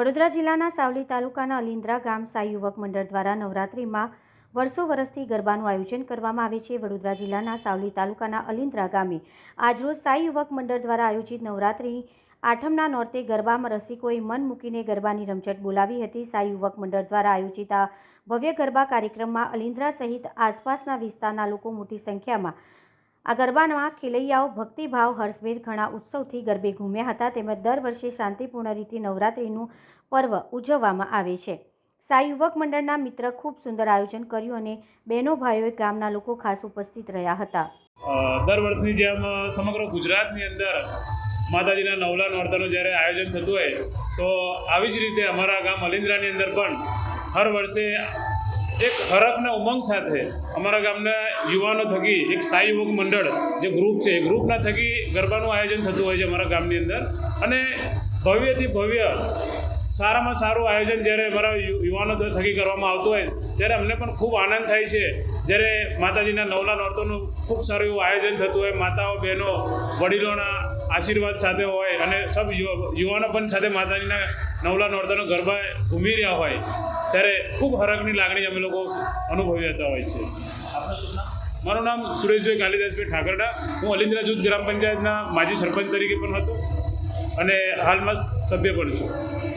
વડોદરા જિલ્લાના સાવલી તાલુકાના અલિન્દ્રા ગામ સાઈ યુવક મંડળ દ્વારા નવરાત્રિમાં વર્ષો વર્ષથી ગરબાનું આયોજન કરવામાં આવે છે. વડોદરા જિલ્લાના સાવલી તાલુકાના અલિન્દ્રા ગામે આજરોજ સાઈ યુવક મંડળ દ્વારા આયોજિત નવરાત્રિ આઠમના નોરતે ગરબામાં રસિકોએ મન મૂકીને ગરબાની રમઝટ બોલાવી હતી. સાઈ યુવક મંડળ દ્વારા આયોજિત આ ભવ્ય ગરબા કાર્યક્રમમાં અલિન્દ્રા સહિત આસપાસના વિસ્તારના લોકો મોટી સંખ્યામાં આ ગરબામાં ખેલૈયાઓ, ભક્તિભાવ હર્ષભેર ઘણા ઉત્સવથી ગરબે ઘૂમ્યા હતા. તેમજ દર વર્ષે શાંતિપૂર્ણ રીતે નવરાત્રિનું પર્વ ઉજવવામાં આવે છે. સાઈ યુવક મંડળના મિત્ર ખૂબ સુંદર આયોજન કર્યું અને બહેનો, ભાઈઓએ ગામના લોકો ખાસ ઉપસ્થિત રહ્યા હતા. દર વર્ષની જેમ સમગ્ર ગુજરાતની અંદર માતાજીના નવલા નોરતાનું જ્યારે આયોજન થતું હોય, તો આવી જ રીતે અમારા ગામ અલિન્દ્રાની અંદર પણ હર વર્ષે એક હરખ અને ઉમંગ સાથે અમારા ગામના યુવાનો થકી એક સાઈ યુવક મંડળ જે ગ્રુપ છે, એ ગ્રુપના થકી ગરબાનું આયોજન થતું હોય છે અમારા ગામની અંદર. અને ભવ્યથી ભવ્ય સારામાં સારું આયોજન જ્યારે અમારા યુવાનો થકી કરવામાં આવતું હોય ત્યારે અમને પણ ખૂબ આનંદ થાય છે. જ્યારે માતાજીના નવલા નોરતોનું ખૂબ સારું એવું આયોજન થતું હોય માતાઓ બહેનો વડીલોના આશીર્વાદ સાથે હોય અને સબ યુવા- યુવાનો પણ સાથે માતાજીના નવલા નોરતાનો ગરબા ઘૂમી રહ્યા હોય ત્યારે ખૂબ હરકની લાગણી અમે લોકો અનુભવી હતા હોય છે. મારું નામ સુરેશભાઈ કાલિદાસભાઈ ઠાકરડા. હું અલિન્દ્રા જૂથ ગ્રામ પંચાયતના માજી સરપંચ તરીકે પણ હતો અને હાલમાં સભ્ય પણ છું.